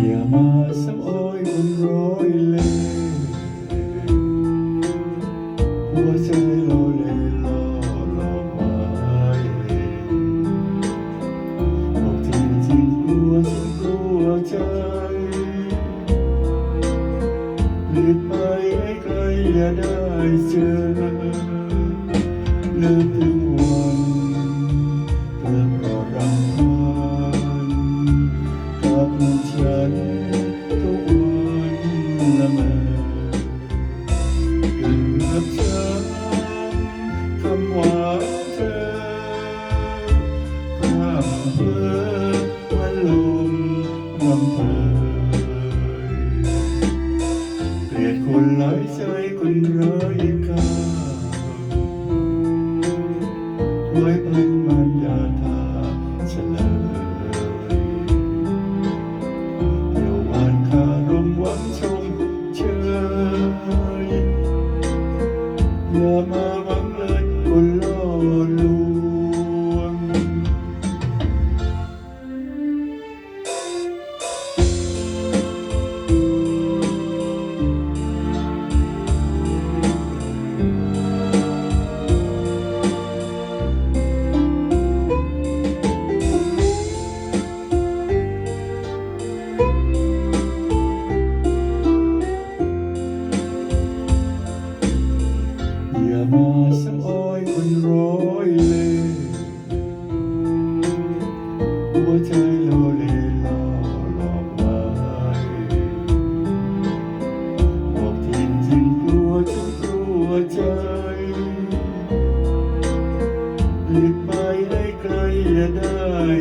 อย่ามาสำโอยมันร้อยเลยหัวใจเราเลยล่อหลอกมาบอกทีที่กลัวฉันกลัวใจหลีกไปให้ไกลอย่าได้เจอเลิกถึง ละเมอเกือบช้ำคำว่าเธอข้ามเพ้อวันลมลำเพยเกลียดคนหลายใจคนร้ายค่าคอยพัน Come.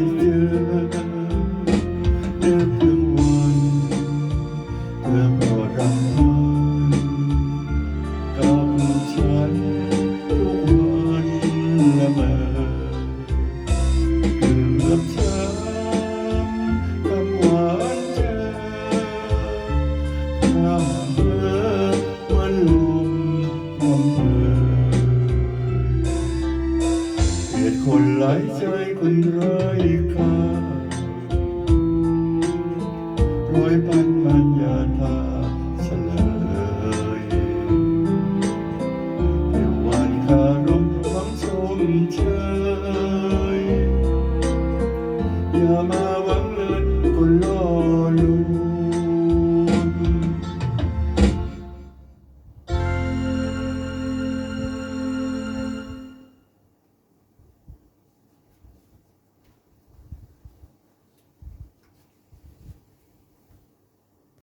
Thank you. คนหลายใจคนไร้ค่าร้อยปันมันยาตาเฉลยเดี๋ยววันคารมฟังชมเชยอย่ามาหวังเลินคนล่อลว